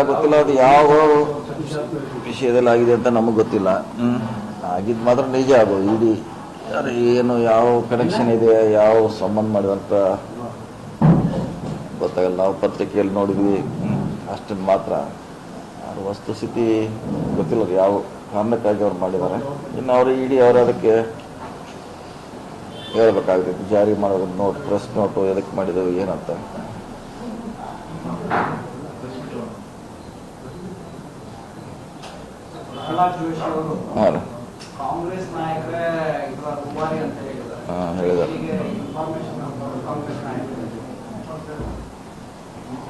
ಗೊತ್ತಿಲ್ಲ, ಅದು ಯಾವ ವಿಷಯದಲ್ಲಿ ಆಗಿದೆ ಅಂತ ನಮಗೆ ಗೊತ್ತಿಲ್ಲ. ಆಗಿದ್ದು ಮಾತ್ರ ನಿಜ ಅದು, ಇಡಿ ಏನು ಯಾವ ಕನೆಕ್ಷನ್ ಇದೆ, ಯಾವ ಸಂಬಂಧ ಮಾಡಿದಂತ ಗೊತ್ತಾಗಲ್ಲ. ನಾವು ಪತ್ರಿಕೆಯಲ್ಲಿ ನೋಡಿದ್ವಿ ಅಷ್ಟನ್ನು ಮಾತ್ರ. ಅವ್ರ ವಸ್ತುಸ್ಥಿತಿ ಗೊತ್ತಿಲ್ಲ ಯಾವ ಕಾರಣಕ್ಕಾಗಿ ಅವ್ರು ಮಾಡಿದ್ದಾರೆ. ಇನ್ನು ಅವರು ಇಡಿ ಅವರು ಅದಕ್ಕೆ ಹೇಳ್ಬೇಕಾಗುತ್ತೆ, ಜಾರಿ ಮಾಡೋದು ನೋಟ್ ಪ್ರೆಸ್ ನೋಟು ಎದಕ್ಕೆ ಮಾಡಿದೆವು, ಏನಂತ. ಹಾಂ ರೀ. ಕಾಂಗ್ರೆಸ್ ನಾಯಕರೇ ಇದರ ದುಬಾರಿ ಅಂತ ಹೇಳಿದ್ದಾರೆ. ಹಾಂ ಹೇಳಿದ್ದಾರೆ. ಹೀಗೆ ಇನ್ಫಾರ್ಮೇಶನ್ ಕಾಂಗ್ರೆಸ್ ನಾಯಕರು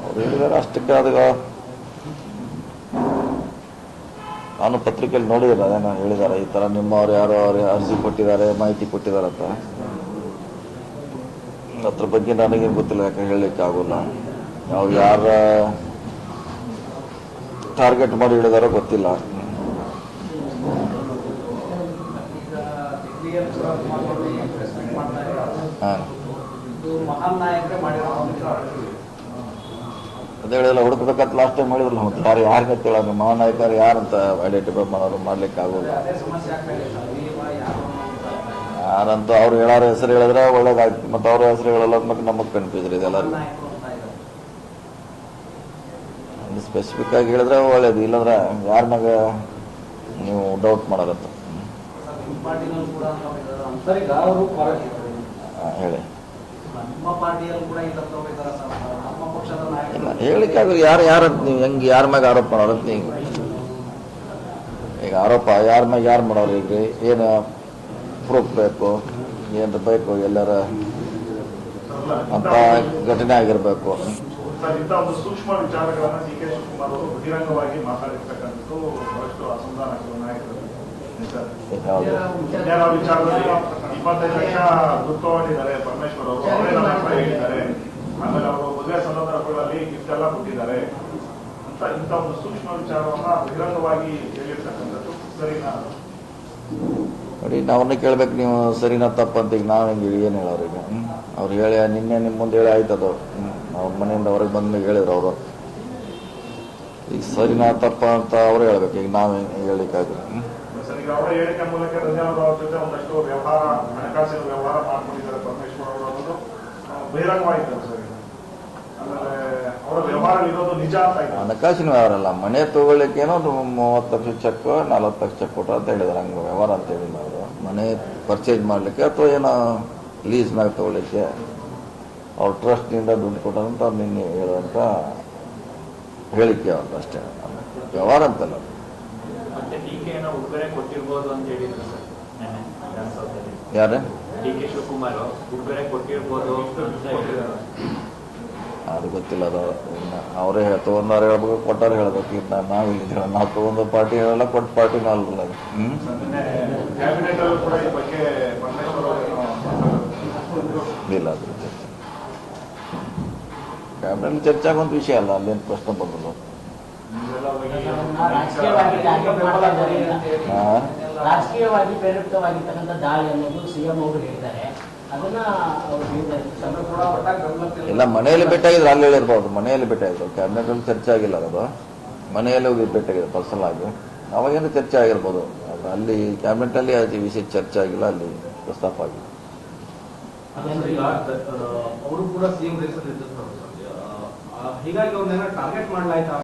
ಅವ್ರು ಹೇಳಿದ್ದಾರೆ ಅಷ್ಟಕ್ಕೆ ಅದಗ ನಾನು ಪತ್ರಿಕೆಯಲ್ಲಿ ನೋಡಿದ್ರೆ ಅದೇನೋ ಹೇಳಿದ್ದಾರೆ. ಈ ಥರ ನಿಮ್ಮವ್ರು ಯಾರೋ ಅವ್ರು ಅರ್ಜಿ ಕೊಟ್ಟಿದ್ದಾರೆ ಮಾಹಿತಿ ಕೊಟ್ಟಿದ್ದಾರೆ ಅಂತ. ಅದ್ರ ಬಗ್ಗೆ ನನಗೇನು ಗೊತ್ತಿಲ್ಲ ಯಾಕೆ ಹೇಳಲಿಕ್ಕೆ ಆಗೋಲ್ಲ. ನಾವು ಯಾರ ಟಾರ್ಗೆಟ್ ಮಾಡಿ ಹೇಳಿದಾರೋ ಗೊತ್ತಿಲ್ಲ ಈಗ ದಿಗ್ವಿಜಯ್ ಶಿವಕುಮಾರ್ ಅವರು ಈ ಪ್ರೆಸ್ ಮೀಟ್ ಮಾಡ್ತಾ ಇದ್ದಾರೆ ಹಾಂ ಇದು ಮಹಾನ್ ನಾಯಕರೇ ಮಾಡಿರೋ ಅಂತ ಅದೇ ಹೇಳಿಲ್ಲ ಹುಡುಕ್ಬೇಕಂತ ಲಾಸ್ಟ್ ಟೈಮ್ ಹೇಳಿದ್ರಲ್ಲ ಮತ್ತೆ ಯಾರು ಯಾರು ಗೊತ್ತಿಲ್ಲ ನಿಮ್ಮ ಮಹಾನಾಯಕರು ಯಾರಂತ ಐಡೆಂಟಿಫೈ ಮಾಡೋರು ಮಾಡ್ಲಿಕ್ಕೆ ಯಾರು ಅನ್ನೋದು ಯಾರಂತ ಅವ್ರು ಹೇಳಾರ ಹೆಸರು ಹೇಳಿದ್ರೆ ಒಳ್ಳೇದಾಗ್ತದೆ ಮತ್ತೆ ಅವ್ರ ಹೆಸರು ಹೇಳಲ್ಲ ಮತ್ತೆ ನಮಗೆ ಕನ್ಫ್ಯೂಸ್ ಇದೆ ಮಹಾನ್ ಎಲ್ಲರಿಗೂ. ನಾಯಕರು ಅಂತ ಸ್ಪೆಸಿಫಿಕ್ ಆಗಿ ಹೇಳಿದ್ರೆ ಒಳ್ಳೇದು. ಇಲ್ಲಾಂದ್ರೆ ಯಾರ್ನಾಗ ನೀವು ಡೌಟ್ ಮಾಡೋರಂತ. ಪಾರ್ಟಿನಲ್ಲೂ ಕೂಡ ಸರ್ ಈಗ ಅವರು ಹೇಳಿ. ಇಲ್ಲ ಯಾರು ಯಾರಂತ ನೀವು ಹೆಂಗೆ ಯಾರ ಮ್ಯಾಗ ಆರೋಪ ಮಾಡೋರು ನೀವು? ಈಗ ಆರೋಪ ಯಾರ ಮ್ಯಾಗ ಯಾರು ಮಾಡೋರು ಈಗ? ಏನು ಪ್ರೂಫ್ ಬೇಕು? ಏನು ಬೇಕು ಎಲ್ಲರ? ಅಂತ ಘಟನೆ ಆಗಿರಬೇಕು. ಸರ್ ಇಂಥ ಒಂದು ಸೂಕ್ಷ್ಮ ವಿಚಾರಗಳನ್ನ ಡಿ ಕೆ ಶಿವಕುಮಾರ್ ಅವರು ಬಹಿರಂಗವಾಗಿ ಮಾತಾಡಿರ್ತಕ್ಕಂಥದ್ದು ಬಹಳಷ್ಟು ಅಸಮಾಧಾನಕರ ನಾಯಕರು. ವಿಜ್ಞಾನ ವಿಚಾರದಲ್ಲಿ ಇಪ್ಪತ್ತೈದು ಅವರು ಅವರೇ ಅವರು ಅಂತ ಒಂದು ಸೂಕ್ಷ್ಮ ನಾವನ್ನ ಕೇಳ್ಬೇಕು ನೀವು, ಸರಿನಾ ತಪ್ಪಂತ ಈಗ ನಾವು ಹೆಂಗೆ ಏನು ಹೇಳೋರು ಈಗ? ಅವ್ರು ಹೇಳಿ, ನಿನ್ನೆ ನಿಮ್ಮ ಮುಂದೆ ಹೇಳಿ ಆಯ್ತದು ಅವ್ರ ಮನೆಯಿಂದ ಹೊರಗೆ ಬಂದ್ಮೇಲೆ ಹೇಳಿದ್ರು ಅವರು. ಈಗ ಸರಿನಾ ತಪ್ಪ ಅಂತ ಅವ್ರು ಹೇಳ್ಬೇಕು, ಈಗ ನಾವು? ಸರ್ ಈಗ ಅವರ ಹೇಳಿಕೆ ಮೂಲಕ ರಜಾವರು ಅವ್ರ ಜೊತೆ ಒಂದಷ್ಟು ವ್ಯವಹಾರ, ಹಣಕಾಸಿನ ವ್ಯವಹಾರ ಮಾಡ್ಕೊಂಡಿದ್ದಾರೆ ಪರಮೇಶ್ವರ್ ಅವರು ಅನ್ನೋದು ಬಹಿರಂಗವಾಗಿದ್ದಾರೆ ಸರ್ ಅವರ ಇರೋದು ನಿಜ ಹಣಕಾಸಿನ ವ್ಯವಹಾರ ಅಲ್ಲ, ಮನೆ ತಗೊಳ್ಳಿಕ್ಕೆ ಏನೋ ಒಂದು ಮೂವತ್ತು ಲಕ್ಷ ಚೆಕ್ ನಲ್ವತ್ತು ಲಕ್ಷ ಚೆಕ್ ಕೊಟ್ಟ ಅಂತ ಹೇಳಿದಾರೆ ಹಂಗೆ ವ್ಯವಹಾರ ಅಂತ ಹೇಳಿಲ್ಲ ಅವರು. ಮನೆ ಪರ್ಚೇಸ್ ಮಾಡಲಿಕ್ಕೆ ಅಥವಾ ಏನೋ ಲೀಸ್ ಮ್ಯಾಗ ತಗೊಳ್ಳಿಕ್ಕೆ ಅವ್ರ ಟ್ರಸ್ಟ್ನಿಂದ ದುಡ್ಡು ಕೊಟ್ಟಂತ ನಿನ್ನೆ ಹೇಳುವಂತ ಹೇಳಿಕೆ ಅವ್ರದ್ದು ಅಷ್ಟೇ. ವ್ಯವಹಾರ ಅಂತಲ್ಲ ಯಾರೇ? ಅದು ಗೊತ್ತಿಲ್ಲ ಅದು ಅವರೇ ತೊಗೊಂಡವ್ರು ಹೇಳ್ಬೇಕು ಕೊಟ್ಟವ್ರು ಹೇಳ್ಬೇಕು. ನಾವು ಇಲ್ಲಿದ್ದೀರ ನಾವು ತಗೊಂಡ ಪಾರ್ಟಿ ಹೇಳಲ್ಲ ಕೊಟ್ಟ ಪಾರ್ಟಿ ಅಲ್ಲ ಅದು. ಹ್ಞೂ ಇಲ್ಲ ಅದು ಕ್ಯಾಬಿನೆಟ್ ಚರ್ಚೆ ಆಗುವಂಥ ವಿಷಯ ಅಲ್ಲ ಅಲ್ಲೇನು ಪ್ರಶ್ನೆ ಬಂದಲ್ಲ ರಾಜಕೀಯವಾಗಿ ಪ್ರೇರಿತವಾಗಿರ್ತಕ್ಕಂಥ ದಾಳಿ ಅನ್ನೋದು ಸಿಎಂ ಅವರು ಒಟ್ಟಾಗಿ ಇಲ್ಲ ಮನೆಯಲ್ಲಿ ಭೇಟಿಯಾಗಿದ್ರೆ ಅಲ್ಲಿ ಹೇಳಿರ್ಬೋದು. ಮನೆಯಲ್ಲಿ ಭೇಟಿಯಾಗಿದ್ರು ಕ್ಯಾಬಿನೆಟ್ ಚರ್ಚೆ ಆಗಿಲ್ಲ ಅದು. ಮನೆಯಲ್ಲಿ ಹೋಗಿ ಭೇಟಿಯಾಗಿದೆ ಪರ್ಸನಲ್ ಆಗಿ. ಅವಾಗೇನು ಚರ್ಚೆ ಆಗಿರ್ಬೋದು. ಅದು ಅಲ್ಲಿ ಕ್ಯಾಬಿನೆಟಲ್ಲಿ ಅದು ವಿಷಯ ಚರ್ಚೆ ಆಗಿಲ್ಲ ಅಲ್ಲಿ ಪ್ರಸ್ತಾಪ ಆಗಿಲ್ಲ. ಅವರು ಕೂಡ ಸಿಎಂ ಹೀಗಾಗಿ ಅವ್ರನ್ನೆಲ್ಲ ಟಾರ್ಗೆಟ್ ಮಾಡ್ಲಾಯ್ತಾ?